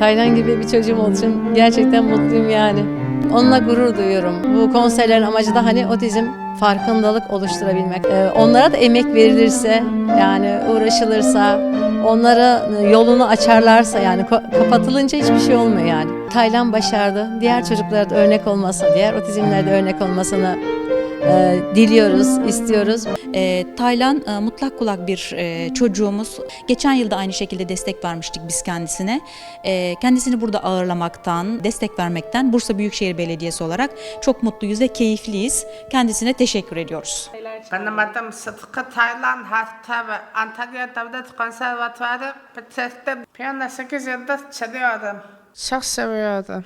Taylan gibi bir çocuğum olduğu için gerçekten mutluyum yani. Onunla gurur duyuyorum. Bu konserlerin amacı da hani otizm farkındalık oluşturabilmek. Ee, onlara da emek verilirse yani uğraşılırsa onlara yolunu açarlarsa yani kapatılınca hiçbir şey olmuyor yani. Taylan başardı. Diğer çocuklara da örnek olmasını, diğer otizmlere de örnek olmasını diliyoruz, istiyoruz. E, Taylan e, mutlak kulak bir e, çocuğumuz. Geçen yılda aynı şekilde destek vermiştik biz kendisine. E, kendisini burada ağırlamaktan, destek vermekten Bursa Büyükşehir Belediyesi olarak çok mutluyuz ve keyifliyiz. Kendisine teşekkür ediyoruz. Benim adım Sıtkı Taylan Hatta ve Antalya Devlet Konservatuarı bitirdim. Piyano 8 yıldır çalıyorum. Çok seviyordum.